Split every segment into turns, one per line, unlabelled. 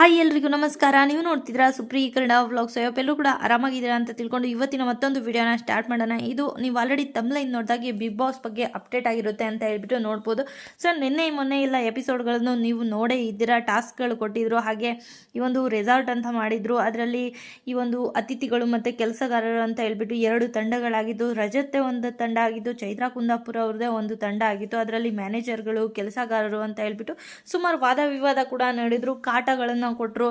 Hi ಎಲ್ರಿಗೂ ನಮಸ್ಕಾರ. ನೀವು ನೋಡ್ತಿದ್ದೀರಾ ಸುಪ್ರೀ ಕನ್ನಡ ವ್ಲಾಗ್ಸ್. ಎಲ್ಲರೂ ಕೂಡ ಆರಾಮಾಗಿದ್ದೀರಾ ಅಂತ ತಿಳ್ಕೊಂಡು ಇವತ್ತಿನ ಮತ್ತೊಂದು ವಿಡಿಯೋನ ಸ್ಟಾರ್ಟ್ ಮಾಡೋಣ. ಇದು ನೀವು ಆಲ್ರೆಡಿ ತಮ್ಲೈನ್ ನೋಡಿದಾಗೆ ಬಿಗ್ ಬಾಸ್ ಬಗ್ಗೆ ಅಪ್ಡೇಟ್ ಆಗಿರುತ್ತೆ ಅಂತ ಹೇಳ್ಬಿಟ್ಟು ನೋಡ್ಬೋದು. ಸೊ ನಿನ್ನೆ ಮೊನ್ನೆ ಎಲ್ಲ ಎಪಿಸೋಡ್ಗಳನ್ನು ನೀವು ನೋಡೇ ಇದ್ದೀರಾ. ಟಾಸ್ಕ್ಗಳು ಕೊಟ್ಟಿದ್ರು. ಹಾಗೆ ಈ ಒಂದು ರೆಸಾರ್ಟ್ ಅಂತ ಮಾಡಿದ್ರು. ಅದರಲ್ಲಿ ಈ ಒಂದು ಅತಿಥಿಗಳು ಮತ್ತು ಕೆಲಸಗಾರರು ಅಂತ ಹೇಳ್ಬಿಟ್ಟು ಎರಡು ತಂಡಗಳಾಗಿದ್ದು, ರಜತೆ ಒಂದು ತಂಡ ಆಗಿದ್ದು, ಚೈತ್ರಾ ಕುಂದಾಪುರ ಅವ್ರದ್ದೇ ಒಂದು ತಂಡ ಆಗಿತ್ತು. ಅದರಲ್ಲಿ ಮ್ಯಾನೇಜರ್ಗಳು ಕೆಲಸಗಾರರು ಅಂತ ಹೇಳ್ಬಿಟ್ಟು ಸುಮಾರು ವಾದ ವಿವಾದ ಕೂಡ ನಡೆದ್ರು. ಕಾಟಗಳನ್ನು ಕೊಟ್ಟರು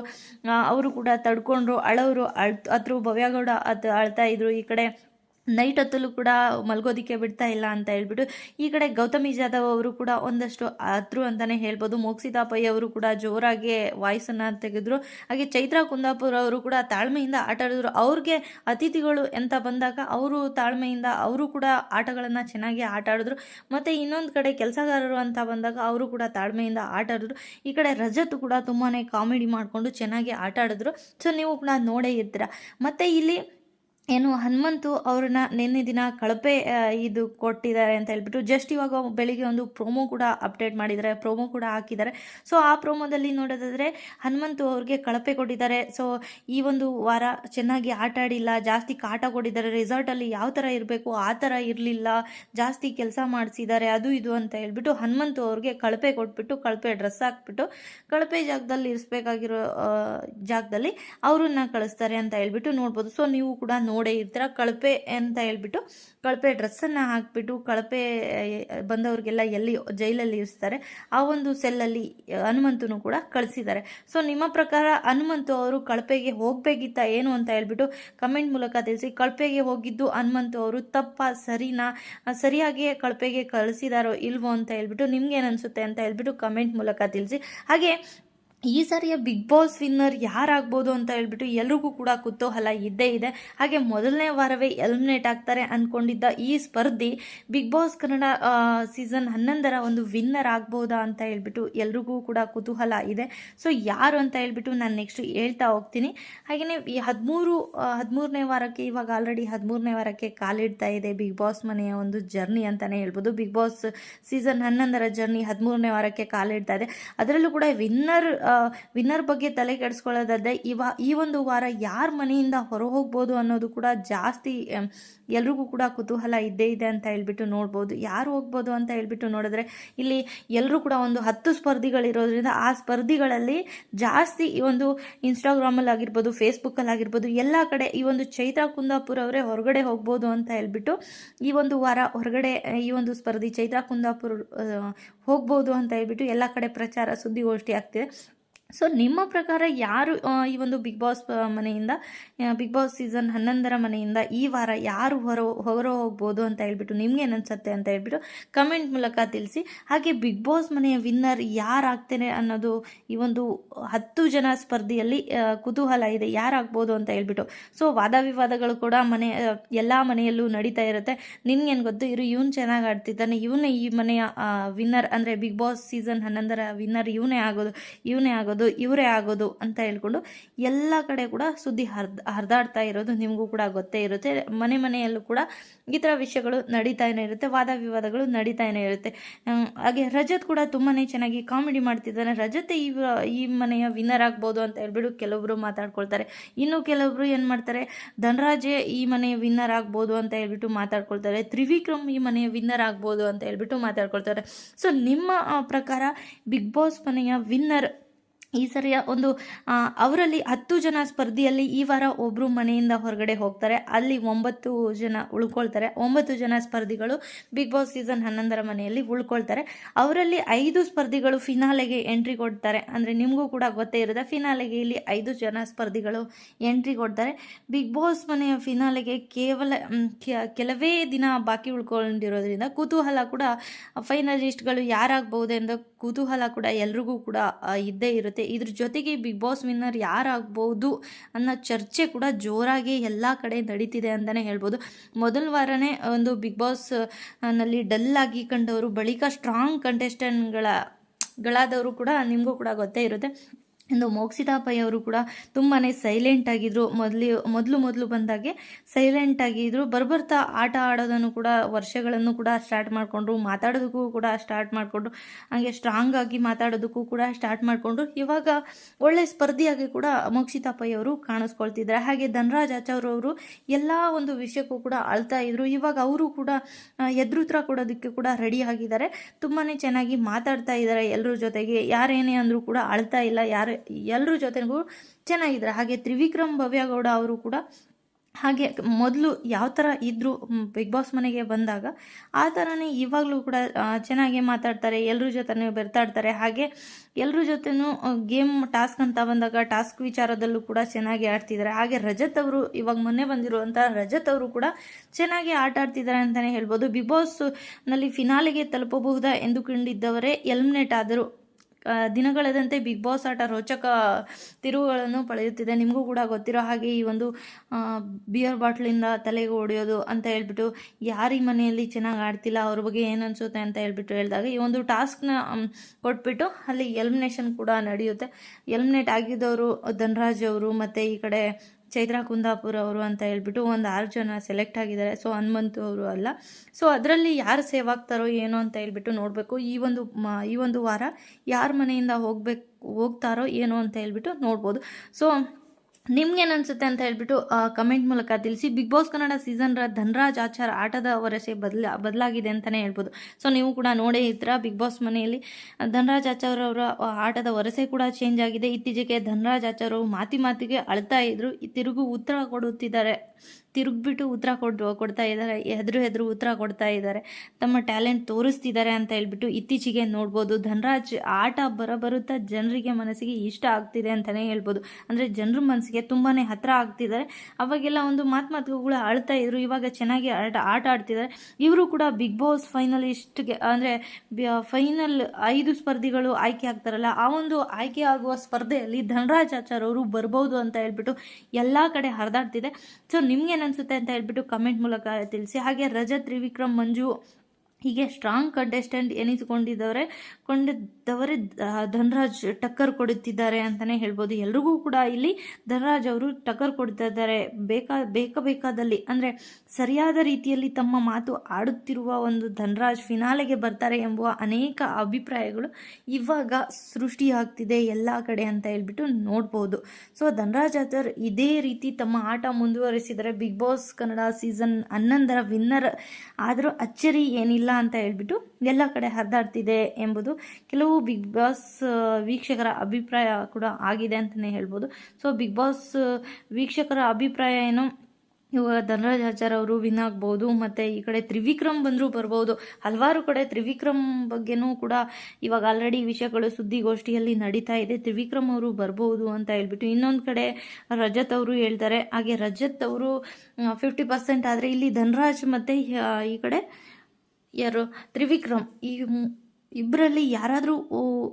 ಅವರು ಕೂಡ ತಡ್ಕೊಂಡ್ರು ಅಳವರು ಅಳ್ ಹತ್ರ ಭವ್ಯಗೌಡ ಅದು ಅಳ್ತಾ ಇದ್ರು ಈ ಕಡೆ. ನೈಟ್ ಹೊತ್ತಲ್ಲೂ ಕೂಡ ಮಲ್ಗೋದಿಕ್ಕೆ ಬಿಡ್ತಾ ಇಲ್ಲ ಅಂತ ಹೇಳ್ಬಿಟ್ಟು ಈ ಕಡೆ ಗೌತಮಿ ಜಾಧವ್ ಅವರು ಕೂಡ ಒಂದಷ್ಟು ಆದ್ರು ಅಂತಲೇ ಹೇಳ್ಬೋದು. ಮೋಕ್ಷಿತಾ ಪೈ ಅವರು ಕೂಡ ಜೋರಾಗಿ ವಾಯ್ಸನ್ನು ತೆಗೆದ್ರು. ಹಾಗೆ ಚೈತ್ರಾ ಕುಂದಾಪುರ ಅವರು ಕೂಡ ತಾಳ್ಮೆಯಿಂದ ಆಟ ಆಡಿದ್ರು. ಅವ್ರಿಗೆ ಅತಿಥಿಗಳು ಅಂತ ಬಂದಾಗ ಅವರು ತಾಳ್ಮೆಯಿಂದ ಅವರು ಕೂಡ ಆಟಗಳನ್ನು ಚೆನ್ನಾಗಿ ಆಟ ಆಡಿದ್ರು. ಮತ್ತು ಇನ್ನೊಂದು ಕಡೆ ಕೆಲಸಗಾರರು ಅಂತ ಬಂದಾಗ ಅವರು ಕೂಡ ತಾಳ್ಮೆಯಿಂದ ಆಟ ಆಡಿದ್ರು. ಈ ಕಡೆ ರಜತ್ ಕೂಡ ತುಂಬಾ ಕಾಮಿಡಿ ಮಾಡಿಕೊಂಡು ಚೆನ್ನಾಗಿ ಆಟ ಆಡಿದ್ರು. ಸೊ ನೀವು ಕೂಡ ನೋಡೇ ಇರ್ತೀರ. ಮತ್ತು ಇಲ್ಲಿ ಏನು ಹನುಮಂತು ಅವ್ರನ್ನ ನಿನ್ನೆ ದಿನ ಕಳಪೆ ಇದು ಕೊಟ್ಟಿದ್ದಾರೆ ಅಂತ ಹೇಳ್ಬಿಟ್ಟು ಜಸ್ಟ್ ಇವಾಗ ಬೆಳಿಗ್ಗೆ ಒಂದು ಪ್ರೋಮೋ ಕೂಡ ಅಪ್ಡೇಟ್ ಮಾಡಿದ್ದಾರೆ ಪ್ರೋಮೋ ಕೂಡ ಹಾಕಿದ್ದಾರೆ. ಸೊ ಆ ಪ್ರೋಮೋದಲ್ಲಿ ನೋಡೋದಾದರೆ ಹನುಮಂತು ಅವ್ರಿಗೆ ಕಳಪೆ ಕೊಟ್ಟಿದ್ದಾರೆ. ಸೊ ಈ ಒಂದು ವಾರ ಚೆನ್ನಾಗಿ ಆಟ ಆಡಿಲ್ಲ, ಜಾಸ್ತಿ ಕಾಟ ಕೊಟ್ಟಿದ್ದಾರೆ ರಿಸಾರ್ಟಲ್ಲಿ ಯಾವ ಥರ ಇರಬೇಕು, ಆ ಥರ ಇರಲಿಲ್ಲ, ಜಾಸ್ತಿ ಕೆಲಸ ಮಾಡಿಸಿದ್ದಾರೆ, ಅದು ಇದು ಅಂತ ಹೇಳ್ಬಿಟ್ಟು ಹನುಮಂತು ಅವ್ರಿಗೆ ಕಳಪೆ ಕೊಟ್ಬಿಟ್ಟು, ಕಳಪೆ ಡ್ರೆಸ್ ಹಾಕ್ಬಿಟ್ಟು ಕಳಪೆ ಜಾಗದಲ್ಲಿ ಇರಿಸ್ಬೇಕಾಗಿರೋ ಜಾಗದಲ್ಲಿ ಅವ್ರನ್ನ ಕಳಿಸ್ತಾರೆ ಅಂತ ಹೇಳ್ಬಿಟ್ಟು ನೋಡ್ಬೋದು. ಸೊ ನೀವು ಕೂಡ ನೋಡೇ ಇರ್ತೀರ ಕಳಪೆ ಅಂತ ಹೇಳ್ಬಿಟ್ಟು ಕಳಪೆ ಡ್ರೆಸ್ಸನ್ನು ಹಾಕಿಬಿಟ್ಟು ಕಳಪೆ ಬಂದವರಿಗೆಲ್ಲ ಎಲ್ಲಿ ಜೈಲಲ್ಲಿ ಇರಿಸ್ತಾರೆ, ಆ ಒಂದು ಸೆಲ್ಲಲ್ಲಿ ಹನುಮಂತನು ಕೂಡ ಕಳಿಸಿದ್ದಾರೆ. ಸೊ ನಿಮ್ಮ ಪ್ರಕಾರ ಹನುಮಂತು ಅವರು ಕಳಪೆಗೆ ಹೋಗಬೇಕಿತ್ತ ಏನು ಅಂತ ಹೇಳ್ಬಿಟ್ಟು ಕಮೆಂಟ್ ಮೂಲಕ ತಿಳಿಸಿ. ಕಳಪೆಗೆ ಹೋಗಿದ್ದು ಹನುಮಂತು ಅವರು ತಪ್ಪ, ಸರಿನಾ ಸರಿಯಾಗಿಯೇ ಕಳಪೆಗೆ ಕಳಿಸಿದಾರೋ ಇಲ್ವೋ ಅಂತ ಹೇಳ್ಬಿಟ್ಟು ನಿಮ್ಗೆ ಅನಿಸುತ್ತೆ ಅಂತ ಹೇಳ್ಬಿಟ್ಟು ಕಮೆಂಟ್ ಮೂಲಕ ತಿಳಿಸಿ. ಹಾಗೆ ಈ ಸಾರಿಯ ಬಿಗ್ ಬಾಸ್ ವಿನ್ನರ್ ಯಾರಾಗ್ಬೋದು ಅಂತ ಹೇಳ್ಬಿಟ್ಟು ಎಲ್ರಿಗೂ ಕೂಡ ಕುತೂಹಲ ಇದ್ದೇ ಇದೆ. ಹಾಗೆ ಮೊದಲನೇ ವಾರವೇ ಎಲಿಮಿನೇಟ್ ಆಗ್ತಾರೆ ಅಂದ್ಕೊಂಡಿದ್ದ ಈ ಸ್ಪರ್ಧಿ ಬಿಗ್ ಬಾಸ್ ಕನ್ನಡ ಸೀಸನ್ ಹನ್ನೊಂದರ ಒಂದು ವಿನ್ನರ್ ಆಗ್ಬೋದಾ ಅಂತ ಹೇಳ್ಬಿಟ್ಟು ಎಲ್ರಿಗೂ ಕೂಡ ಕುತೂಹಲ ಇದೆ. ಸೊ ಯಾರು ಅಂತ ಹೇಳ್ಬಿಟ್ಟು ನಾನು ನೆಕ್ಸ್ಟ್ ಹೇಳ್ತಾ ಹೋಗ್ತೀನಿ. ಹಾಗೆಯೇ ಈ ಹದಿಮೂರು ಹದಿಮೂರನೇ ವಾರಕ್ಕೆ, ಇವಾಗ ಆಲ್ರೆಡಿ ಹದಿಮೂರನೇ ವಾರಕ್ಕೆ ಕಾಲಿಡ್ತಾ ಇದೆ ಬಿಗ್ ಬಾಸ್ ಮನೆಯ ಒಂದು ಜರ್ನಿ ಅಂತಲೇ ಹೇಳ್ಬೋದು. ಬಿಗ್ ಬಾಸ್ ಸೀಸನ್ ಹನ್ನೊಂದರ ಜರ್ನಿ ಹದಿಮೂರನೇ ವಾರಕ್ಕೆ ಕಾಲಿಡ್ತಾ ಇದೆ. ಅದರಲ್ಲೂ ಕೂಡ ವಿನ್ನರ್ ವಿನ್ನರ್ ಬಗ್ಗೆ ತಲೆ ಕೆಡಿಸ್ಕೊಳ್ಳೋದಾದ್ರೆ ಇವ ಈ ಒಂದು ವಾರ ಯಾರ ಮನೆಯಿಂದ ಹೊರ ಹೋಗ್ಬೋದು ಅನ್ನೋದು ಕೂಡ ಜಾಸ್ತಿ ಎಲ್ರಿಗೂ ಕೂಡ ಕುತೂಹಲ ಇದ್ದೇ ಇದೆ ಅಂತ ಹೇಳ್ಬಿಟ್ಟು ನೋಡ್ಬೋದು. ಯಾರು ಹೋಗ್ಬೋದು ಅಂತ ಹೇಳ್ಬಿಟ್ಟು ನೋಡಿದ್ರೆ ಇಲ್ಲಿ ಎಲ್ಲರೂ ಕೂಡ ಒಂದು ಹತ್ತು ಸ್ಪರ್ಧಿಗಳಿರೋದ್ರಿಂದ ಆ ಸ್ಪರ್ಧಿಗಳಲ್ಲಿ ಜಾಸ್ತಿ ಈ ಒಂದು ಇನ್ಸ್ಟಾಗ್ರಾಮಲ್ಲಿ ಆಗಿರ್ಬೋದು ಫೇಸ್ಬುಕ್ಕಲ್ಲಿ ಆಗಿರ್ಬೋದು, ಎಲ್ಲ ಕಡೆ ಈ ಒಂದು ಚೈತ್ರ ಕುಂದಾಪುರ ಅವರೇ ಹೊರಗಡೆ ಹೋಗ್ಬೋದು ಅಂತ ಹೇಳ್ಬಿಟ್ಟು ಈ ಒಂದು ವಾರ ಹೊರಗಡೆ, ಈ ಒಂದು ಸ್ಪರ್ಧಿ ಚೈತ್ರ ಕುಂದಾಪುರ ಹೋಗ್ಬೋದು ಅಂತ ಹೇಳ್ಬಿಟ್ಟು ಎಲ್ಲ ಕಡೆ ಪ್ರಚಾರ ಸುದ್ದಿಗೋಷ್ಠಿ ಆಗ್ತಿದೆ. ಸೊ ನಿಮ್ಮ ಪ್ರಕಾರ ಯಾರು ಈ ಒಂದು ಬಿಗ್ ಬಾಸ್ ಮನೆಯಿಂದ ಬಿಗ್ ಬಾಸ್ ಸೀಸನ್ ಹನ್ನೊಂದರ ಮನೆಯಿಂದ ಈ ವಾರ ಯಾರು ಹೊರ ಹೊರ ಹೋಗ್ಬೋದು ಅಂತ ಹೇಳ್ಬಿಟ್ಟು ನಿಮ್ಗೆ ಅನಿಸುತ್ತೆ ಅಂತ ಹೇಳ್ಬಿಟ್ಟು ಕಮೆಂಟ್ ಮೂಲಕ ತಿಳಿಸಿ. ಹಾಗೆ ಬಿಗ್ ಬಾಸ್ ಮನೆಯ ವಿನ್ನರ್ ಯಾರಾಗ್ತೇನೆ ಅನ್ನೋದು ಈ ಒಂದು ಹತ್ತು ಜನ ಸ್ಪರ್ಧೆಯಲ್ಲಿ ಕುತೂಹಲ ಇದೆ. ಯಾರಾಗ್ಬೋದು ಅಂತ ಹೇಳ್ಬಿಟ್ಟು. ಸೊ ವಾದ ವಿವಾದಗಳು ಕೂಡ ಮನೆ ಎಲ್ಲ ಮನೆಯಲ್ಲೂ ನಡೀತಾ ಇರುತ್ತೆ. ನಿನ್ಗೇನು ಗೊತ್ತು? ಇವರು ಇವನು ಚೆನ್ನಾಗಿ ಆಡ್ತಿದ್ದಾನೆ. ಇವನೇ ಈ ಮನೆಯ ವಿನ್ನರ್ ಅಂದರೆ ಬಿಗ್ ಬಾಸ್ ಸೀಸನ್ ಹನ್ನೊಂದರ ವಿನ್ನರ್ ಇವನೇ ಆಗೋದು ಇವನೇ ಆಗೋದು. ಇವರೇ ಆಗೋದು ಅಂತ ಹೇಳ್ಕೊಂಡು ಎಲ್ಲ ಕಡೆ ಕೂಡ ಸುದ್ದಿ ಹರಿದ, ಹರಿದಾಡ್ತಾ ಇರೋದು ನಿಮಗೂ ಕೂಡ ಗೊತ್ತೇ ಇರುತ್ತೆ. ಮನೆ ಮನೆಯಲ್ಲೂ ಕೂಡ ಈ ಥರ ವಿಷಯಗಳು ನಡೀತಾನೇ ಇರುತ್ತೆ, ವಾದ ವಿವಾದಗಳು ನಡೀತಾನೇ ಇರುತ್ತೆ. ಹಾಗೆ ರಜತ್ ಕೂಡ ತುಂಬಾ ಚೆನ್ನಾಗಿ ಕಾಮಿಡಿ ಮಾಡ್ತಿದ್ದಾನೆ. ರಜತ್ ಈ ಈ ಮನೆಯ ವಿನ್ನರ್ ಆಗ್ಬೋದು ಅಂತ ಹೇಳ್ಬಿಟ್ಟು ಕೆಲವೊಬ್ರು ಮಾತಾಡ್ಕೊಳ್ತಾರೆ. ಇನ್ನು ಕೆಲವೊಬ್ಬರು ಏನು ಮಾಡ್ತಾರೆ, ಧನರಾಜೇ ಈ ಮನೆಯ ವಿನ್ನರ್ ಆಗ್ಬೋದು ಅಂತ ಹೇಳ್ಬಿಟ್ಟು ಮಾತಾಡ್ಕೊಳ್ತಾರೆ. ತ್ರಿವಿಕ್ರಮ್ ಈ ಮನೆಯ ವಿನ್ನರ್ ಆಗ್ಬೋದು ಅಂತ ಹೇಳ್ಬಿಟ್ಟು ಮಾತಾಡ್ಕೊಳ್ತಾರೆ. ಸೊ, ನಿಮ್ಮ ಪ್ರಕಾರ ಬಿಗ್ ಬಾಸ್ ಮನೆಯ ವಿನ್ನರ್ ಈ ಸರಿಯ ಒಂದು ಅವರಲ್ಲಿ ಹತ್ತು ಜನ ಸ್ಪರ್ಧೆಯಲ್ಲಿ ಈ ವಾರ ಒಬ್ಬರು ಮನೆಯಿಂದ ಹೊರಗಡೆ ಹೋಗ್ತಾರೆ. ಅಲ್ಲಿ ಒಂಬತ್ತು ಜನ ಉಳ್ಕೊಳ್ತಾರೆ. ಒಂಬತ್ತು ಜನ ಸ್ಪರ್ಧಿಗಳು ಬಿಗ್ ಬಾಸ್ ಸೀಸನ್ ಹನ್ನೊಂದರ ಮನೆಯಲ್ಲಿ ಉಳ್ಕೊಳ್ತಾರೆ. ಅವರಲ್ಲಿ ಐದು ಸ್ಪರ್ಧಿಗಳು ಫಿನಾಲೆಗೆ ಎಂಟ್ರಿ ಕೊಡ್ತಾರೆ. ಅಂದರೆ ನಿಮಗೂ ಕೂಡ ಗೊತ್ತೇ ಇರುತ್ತೆ ಫಿನಾಲೆಗೆ ಇಲ್ಲಿ ಐದು ಜನ ಸ್ಪರ್ಧಿಗಳು ಎಂಟ್ರಿ ಕೊಡ್ತಾರೆ. ಬಿಗ್ ಬಾಸ್ ಮನೆಯ ಫಿನಾಲೆಗೆ ಕೇವಲ ಕೆಲವೇ ದಿನ ಬಾಕಿ ಉಳ್ಕೊಂಡಿರೋದ್ರಿಂದ ಕುತೂಹಲ ಕೂಡ ಫೈನಲಿಸ್ಟ್ಗಳು ಯಾರಾಗ್ಬಹುದೆಂದು ಕುತೂಹಲ ಕೂಡ ಎಲ್ರಿಗೂ ಕೂಡ ಇದ್ದೇ ಇರುತ್ತೆ. ಇದ್ರ ಜೊತೆಗೆ ಬಿಗ್ ಬಾಸ್ ವಿನ್ನರ್ ಯಾರಾಗ್ಬೋದು ಅನ್ನೋ ಚರ್ಚೆ ಕೂಡ ಜೋರಾಗಿ ಎಲ್ಲ ಕಡೆ ನಡೀತಿದೆ ಅಂತಲೇ ಹೇಳ್ಬೋದು. ಮೊದಲ ವಾರನೇ ಒಂದು ಬಿಗ್ ಬಾಸ್ನಲ್ಲಿ ಡಲ್ ಆಗಿ ಕಂಡವರು ಬಳಿಕ ಸ್ಟ್ರಾಂಗ್ ಕಂಟೆಸ್ಟೆಂಟ್ಗಳ ಗಳಾದವರು ಕೂಡ ನಿಮಗೂ ಕೂಡ ಗೊತ್ತೇ ಇರುತ್ತೆ. ಇನ್ನು ಮೋಕ್ಷಿತಾ ಪೈ ಅವರು ಕೂಡ ತುಂಬಾ ಸೈಲೆಂಟ್ ಆಗಿದ್ರು. ಮೊದಲು ಮೊದಲು ಮೊದಲು ಬಂದಾಗೆ ಸೈಲೆಂಟ್ ಆಗಿದ್ರು. ಬರ್ಬರ್ತಾ ಆಟ ಆಡೋದನ್ನು ಕೂಡ, ವರ್ಷಗಳನ್ನು ಕೂಡ ಸ್ಟಾರ್ಟ್ ಮಾಡಿಕೊಂಡ್ರು. ಮಾತಾಡೋದಕ್ಕೂ ಕೂಡ ಸ್ಟಾರ್ಟ್ ಮಾಡಿಕೊಂಡ್ರು. ಹಾಗೆ ಸ್ಟ್ರಾಂಗ್ ಆಗಿ ಮಾತಾಡೋದಕ್ಕೂ ಕೂಡ ಸ್ಟಾರ್ಟ್ ಮಾಡಿಕೊಂಡ್ರು. ಇವಾಗ ಒಳ್ಳೆ ಸ್ಪರ್ಧಿಯಾಗಿ ಕೂಡ ಮೋಕ್ಷಿತಾ ಪೈ ಅವರು ಕಾಣಿಸ್ಕೊಳ್ತಿದ್ದಾರೆ. ಹಾಗೆ ಧನರಾಜ್ ಆಚಾರ್ಯವರು ಎಲ್ಲ ಒಂದು ವಿಷಯಕ್ಕೂ ಕೂಡ ಅಳ್ತಾ ಇದ್ರು. ಇವಾಗ ಅವರು ಕೂಡ ಎದುರುತ್ರ ಕೊಡೋದಕ್ಕೆ ಕೂಡ ರೆಡಿ ಆಗಿದ್ದಾರೆ. ತುಂಬಾ ಚೆನ್ನಾಗಿ ಮಾತಾಡ್ತಾ ಇದ್ದಾರೆ ಎಲ್ಲರ ಜೊತೆಗೆ. ಯಾರೇನೇ ಅಂದರೂ ಕೂಡ ಅಳ್ತಾ ಇಲ್ಲ. ಯಾರು ಎಲ್ಲರ ಜೊತೆಗೂ ಚೆನ್ನಾಗಿದ್ದಾರೆ. ಹಾಗೆ ತ್ರಿವಿಕ್ರಮ್ ಭವ್ಯಗೌಡ ಅವರು ಕೂಡ ಹಾಗೆ ಮೊದಲು ಯಾವ ಥರ ಇದ್ದರು ಬಿಗ್ ಬಾಸ್ ಮನೆಗೆ ಬಂದಾಗ ಆ ಥರನೇ ಇವಾಗಲೂ ಕೂಡ ಚೆನ್ನಾಗೇ ಮಾತಾಡ್ತಾರೆ, ಎಲ್ಲರ ಜೊತೆನೂ ಬೆರ್ತಾಡ್ತಾರೆ. ಹಾಗೆ ಎಲ್ಲರ ಜೊತೆನೂ ಗೇಮ್ ಟಾಸ್ಕ್ ಅಂತ ಬಂದಾಗ ಟಾಸ್ಕ್ ವಿಚಾರದಲ್ಲೂ ಕೂಡ ಚೆನ್ನಾಗಿ ಆಡ್ತಿದ್ದಾರೆ. ಹಾಗೆ ರಜತ್ ಅವರು ಇವಾಗ ಮೊನ್ನೆ ಬಂದಿರುವಂಥ ರಜತ್ ಅವರು ಕೂಡ ಚೆನ್ನಾಗಿ ಆಟ ಆಡ್ತಿದ್ದಾರೆ ಅಂತಲೇ ಹೇಳ್ಬೋದು. ಬಿಗ್ ಬಾಸ್ನಲ್ಲಿ ಫಿನಾಲೆಗೆ ತಲುಪಬಹುದಾ ಎಂದುಕೊಂಡಿದ್ದವರೇ ಎಲಿಮಿನೇಟ್ ಆದರು. ದಿನಗಳೆದಂತೆ ಬಿಗ್ ಬಾಸ್ ಆಟ ರೋಚಕ ತಿರುವುಗಳನ್ನು ಪಡೆಯುತ್ತಿದೆ. ನಿಮಗೂ ಕೂಡ ಗೊತ್ತಿರೋ ಹಾಗೆ ಈ ಒಂದು ಬಿಯರ್ ಬಾಟ್ಲಿಂದ ತಲೆಗೆ ಹೊಡೆಯೋದು ಅಂತ ಹೇಳ್ಬಿಟ್ಟು ಯಾರು ಈ ಮನೆಯಲ್ಲಿ ಚೆನ್ನಾಗಿ ಆಡ್ತಿಲ್ಲ, ಅವ್ರ ಬಗ್ಗೆ ಏನು ಅನಿಸುತ್ತೆ ಅಂತ ಹೇಳ್ಬಿಟ್ಟು ಹೇಳಿದಾಗ ಈ ಒಂದು ಟಾಸ್ಕ್ನ ಕೊಟ್ಬಿಟ್ಟು ಅಲ್ಲಿ ಎಲಿಮಿನೇಷನ್ ಕೂಡ ನಡೆಯುತ್ತೆ. ಎಲಿಮಿನೇಟ್ ಆಗಿದ್ದವರು ಧನರಾಜ್ ಅವರು, ಮತ್ತು ಈ ಕಡೆ ಚೈತ್ರಾ ಕುಂದಾಪುರ ಅವರು ಅಂತ ಹೇಳ್ಬಿಟ್ಟು ಒಂದು ಆರು ಜನ ಸೆಲೆಕ್ಟ್ ಆಗಿದ್ದಾರೆ. ಸೊ ಹನುಮಂತು ಅವರು ಅಲ್ಲ. ಸೊ ಅದರಲ್ಲಿ ಯಾರು ಸೇವ್ ಆಗ್ತಾರೋ ಏನೋ ಅಂತ ಹೇಳ್ಬಿಟ್ಟು ನೋಡಬೇಕು. ಈ ಒಂದು ಈ ಒಂದು ವಾರ ಯಾರ ಮನೆಯಿಂದ ಹೋಗ್ಬೇಕು, ಹೋಗ್ತಾರೋ ಏನೋ ಅಂತ ಹೇಳ್ಬಿಟ್ಟು ನೋಡ್ಬೋದು. ಸೊ ನಿಮ್ಗೇನು ಅನಿಸುತ್ತೆ ಅಂತ ಹೇಳ್ಬಿಟ್ಟು ಕಮೆಂಟ್ ಮೂಲಕ ತಿಳಿಸಿ. Bigg Boss Kannada season Dhanraj Achar ಆಟದ ವರಸೆ ಬದಲ, ಬದಲಾಗಿದೆ ಅಂತಲೇ ಹೇಳ್ಬೋದು. ಸೊ ನೀವು ಕೂಡ ನೋಡೇ ಇದ್ರ ಬಿಗ್ ಬಾಸ್ ಮನೆಯಲ್ಲಿ. ಧನರಾಜ್ ಆಚಾರ್ ಅವರ ಆಟದ ವರಸೆ ಕೂಡ ಚೇಂಜ್ ಆಗಿದೆ. ಇತ್ತೀಚೆಗೆ ಧನರಾಜ್ ಆಚಾರ್ ಅವರು ಮಾತಿ ಮಾತಿಗೆ ಅಳ್ತಾ ಇದ್ರು. ತಿರುಗು ಉತ್ತರ ಕೊಡುತ್ತಿದ್ದಾರೆ. ತಿರುಗ್ಬಿಟ್ಟು ಉತ್ತರ ಕೊಡ್, ಕೊಡ್ತಾ ಇದ್ದಾರೆ. ಹೆದರು ಹೆದರು ಉತ್ತರ ಕೊಡ್ತಾ ಇದ್ದಾರೆ. ತಮ್ಮ ಟ್ಯಾಲೆಂಟ್ ತೋರಿಸ್ತಿದ್ದಾರೆ ಅಂತ ಹೇಳ್ಬಿಟ್ಟು ಇತ್ತೀಚೆಗೆ ನೋಡ್ಬೋದು. ಧನರಾಜ್ ಆಟ ಬರ ಬರುತ್ತಾ ಜನರಿಗೆ ಮನಸ್ಸಿಗೆ ಇಷ್ಟ ಆಗ್ತಿದೆ ಅಂತಲೇ ಹೇಳ್ಬೋದು. ಅಂದರೆ ಜನರ ಮನಸ್ಸಿಗೆ ತುಂಬಾ ಹತ್ರ ಆಗ್ತಿದ್ದಾರೆ. ಅವಾಗೆಲ್ಲ ಒಂದು ಮಾತು ಮಾತುಗಳು ಆಳ್ತಾ ಇದ್ರು. ಇವಾಗ ಚೆನ್ನಾಗಿ ಆಟ ಆಟ ಆಡ್ತಿದ್ದಾರೆ. ಇವರು ಕೂಡ ಬಿಗ್ ಬಾಸ್ ಫೈನಲಿಸ್ಟ್ಗೆ ಅಂದರೆ ಫೈನಲ್ ಐದು ಸ್ಪರ್ಧಿಗಳು ಆಯ್ಕೆ ಆಗ್ತಾರಲ್ಲ, ಆ ಒಂದು ಆಯ್ಕೆ ಆಗುವ ಸ್ಪರ್ಧೆಯಲ್ಲಿ ಧನರಾಜ್ ಆಚಾರ್ ಅವರು ಬರ್ಬೋದು ಅಂತ ಹೇಳ್ಬಿಟ್ಟು ಎಲ್ಲ ಕಡೆ ಹರಿದಾಡ್ತಿದೆ. ಸೊ ನಿಮ್ಗೇನು ಅನಿಸುತ್ತೆ ಅಂತ ಹೇಳ್ಬಿಟ್ಟು ಕಮೆಂಟ್ ಮೂಲಕ ತಿಳಿಸಿ. ಹಾಗೆ ರಜತ್ ತ್ರಿವಿಕ್ರಮ್ ಮಂಜು ಹೀಗೆ ಸ್ಟ್ರಾಂಗ್ ಕಂಟೆಸ್ಟೆಂಟ್ ಎನಿಸಿಕೊಂಡಿದ್ದವರೇ, ಕೊಂಡಿದ್ದವರೇ ಧನ್ರಾಜ್ ಟಕ್ಕರ್ ಕೊಡುತ್ತಿದ್ದಾರೆ ಅಂತಲೇ ಹೇಳ್ಬೋದು. ಎಲ್ರಿಗೂ ಕೂಡ ಇಲ್ಲಿ ಧನರಾಜ್ ಅವರು ಟಕ್ಕರ್ ಕೊಡ್ತಾ ಇದ್ದಾರೆ ಬೇಕಾ, ಬೇಕ ಬೇಕಾದಲ್ಲಿ, ಅಂದರೆ ಸರಿಯಾದ ರೀತಿಯಲ್ಲಿ ತಮ್ಮ ಮಾತು ಆಡುತ್ತಿರುವ ಒಂದು ಧನರಾಜ್ ಫಿನಾಲೆಗೆ ಬರ್ತಾರೆ ಎಂಬುವ ಅನೇಕ ಅಭಿಪ್ರಾಯಗಳು ಇವಾಗ ಸೃಷ್ಟಿಯಾಗ್ತಿದೆ ಎಲ್ಲ ಕಡೆ ಅಂತ ಹೇಳ್ಬಿಟ್ಟು ನೋಡ್ಬೋದು. ಸೊ ಧನರಾಜ್ ಆಚಾರ್ ಇದೇ ರೀತಿ ತಮ್ಮ ಆಟ ಮುಂದುವರಿಸಿದರೆ ಬಿಗ್ ಬಾಸ್ ಕನ್ನಡ ಸೀಸನ್ ಹನ್ನೊಂದರ ವಿನ್ನರ್ ಆದರೂ ಅಚ್ಚರಿ ಏನಿಲ್ಲ. ಅಂತ ಹೇಳ್ಬಿಟ್ಟು ಎಲ್ಲ ಕಡೆ ಹರಿದಾಡ್ತಿದೆ ಎಂಬುದು ಕೆಲವು ಬಿಗ್ ಬಾಸ್ ವೀಕ್ಷಕರ ಅಭಿಪ್ರಾಯ ಕೂಡ ಆಗಿದೆ ಅಂತಲೇ ಹೇಳ್ಬೋದು. ಸೊ ಬಿಗ್ ಬಾಸ್ ವೀಕ್ಷಕರ ಅಭಿಪ್ರಾಯ ಏನು? ಇವಾಗ ಧನರಾಜ್ ಆಚಾರ್ ಅವರು ವಿನ್ ಆಗ್ಬೋದು, ಮತ್ತು ಈ ಕಡೆ ತ್ರಿವಿಕ್ರಮ್ ಬಂದರೂ ಬರ್ಬೋದು. ಹಲವಾರು ಕಡೆ ತ್ರಿವಿಕ್ರಮ್ ಬಗ್ಗೆನೂ ಕೂಡ ಇವಾಗ ಆಲ್ರೆಡಿ ವಿಷಯಗಳು ಸುದ್ದಿಗೋಷ್ಠಿಯಲ್ಲಿ ನಡೀತಾ ಇದೆ. ತ್ರಿವಿಕ್ರಮ್ ಅವರು ಬರ್ಬೋದು ಅಂತ ಹೇಳ್ಬಿಟ್ಟು ಇನ್ನೊಂದು ಕಡೆ ರಜತ್ ಅವರು ಹೇಳ್ತಾರೆ. ಹಾಗೆ ರಜತ್ ಅವರು ಫಿಫ್ಟಿ ಪರ್ಸೆಂಟ್ ಆದರೆ ಇಲ್ಲಿ ಧನರಾಜ್ ಮತ್ತು ಈ ಕಡೆ ಯಾರು? ತ್ರಿವಿಕ್ರಮ್. ಈ ಇಬ್ಬರಲ್ಲಿ ಯಾರಾದರೂ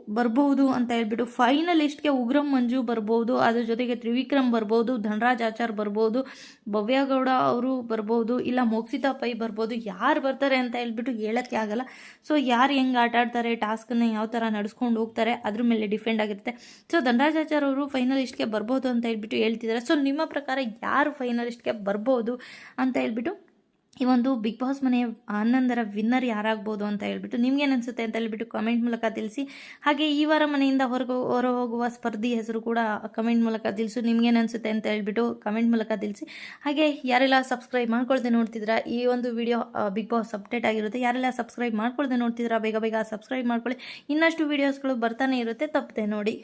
ಬರ್ಬೋದು ಅಂತ ಹೇಳ್ಬಿಟ್ಟು ಫೈನಲಿಸ್ಟ್ಗೆ ಉಗ್ರಂ ಮಂಜು ಬರ್ಬೋದು, ಅದ್ರ ಜೊತೆಗೆ ತ್ರಿವಿಕ್ರಮ್ ಬರ್ಬೋದು, ಧನರಾಜ್ ಆಚಾರ್ ಬರ್ಬೋದು ಭವ್ಯಗೌಡ ಅವರು ಬರ್ಬೋದು, ಇಲ್ಲ ಮೋಕ್ಷಿತಾ ಪೈ ಬರ್ಬೋದು, ಯಾರು ಬರ್ತಾರೆ ಅಂತ ಹೇಳ್ಬಿಟ್ಟು ಹೇಳೋಕ್ಕೆ ಆಗಲ್ಲ. ಸೊ, ಯಾರು ಹೆಂಗೆ ಆಟ ಆಡ್ತಾರೆ ಟಾಸ್ಕನ್ನ ಯಾವ ಥರ ನಡೆಸ್ಕೊಂಡು ಹೋಗ್ತಾರೆ, ಅದ್ರ ಮೇಲೆ ಡಿಫೆಂಡ್ ಆಗಿರುತ್ತೆ. ಸೊ, ಧನರಾಜ್ ಆಚಾರ್ ಅವರು ಫೈನಲಿಸ್ಟ್ಗೆ ಬರ್ಬೋದು ಅಂತ ಹೇಳ್ಬಿಟ್ಟು ಹೇಳ್ತಿದ್ದಾರೆ ಸೊ, ನಿಮ್ಮ ಪ್ರಕಾರ ಯಾರು ಫೈನಲಿಸ್ಟ್ಗೆ ಬರ್ಬೋದು ಅಂತ ಹೇಳ್ಬಿಟ್ಟು ಈ ಒಂದು ಬಿಗ್ ಬಾಸ್ ಮನೆಯ ಹನ್ನೊಂದರ ವಿನ್ನರ್ ಯಾರಾಗ್ಬೋದು ಅಂತ ಹೇಳ್ಬಿಟ್ಟು ನಿಮ್ಗೇನು ಅನಿಸುತ್ತೆ ಅಂತ ಹೇಳ್ಬಿಟ್ಟು ಕಮೆಂಟ್ ಮೂಲಕ ತಿಳಿಸಿ. ಹಾಗೆ ಈ ವಾರ ಮನೆಯಿಂದ ಹೊರಗೆ ಹೊರ ಹೋಗುವ ಸ್ಪರ್ಧಿ ಹೆಸರು ಕೂಡ ಕಮೆಂಟ್ ಮೂಲಕ ತಿಳಿಸು. ನಿಮ್ಗೇನು ಅನಿಸುತ್ತೆ ಅಂತ ಹೇಳ್ಬಿಟ್ಟು ಕಮೆಂಟ್ ಮೂಲಕ ತಿಳಿಸಿ. ಹಾಗೆ ಯಾರೆಲ್ಲ ಸಬ್ಸ್ಕ್ರೈಬ್ ಮಾಡ್ಕೊಳ್ದೆ ನೋಡ್ತಿದ್ದೀರಾ ಈ ಒಂದು ವಿಡಿಯೋ ಬಿಗ್ ಬಾಸ್ ಅಪ್ಡೇಟ್ ಆಗಿರುತ್ತೆ, ಯಾರೆಲ್ಲ ಸಬ್ಸ್ಕ್ರೈಬ್ ಮಾಡ್ಕೊಳ್ದೆ ನೋಡ್ತಿದ್ದೀರಾ ಬೇಗ ಬೇಗ ಸಬ್ಸ್ಕ್ರೈಬ್ ಮಾಡ್ಕೊಳ್ಳಿ. ಇನ್ನಷ್ಟು ವೀಡಿಯೋಸ್ಗಳು ಬರ್ತಾನೆ ಇರುತ್ತೆ, ತಪ್ಪದೆ ನೋಡಿ.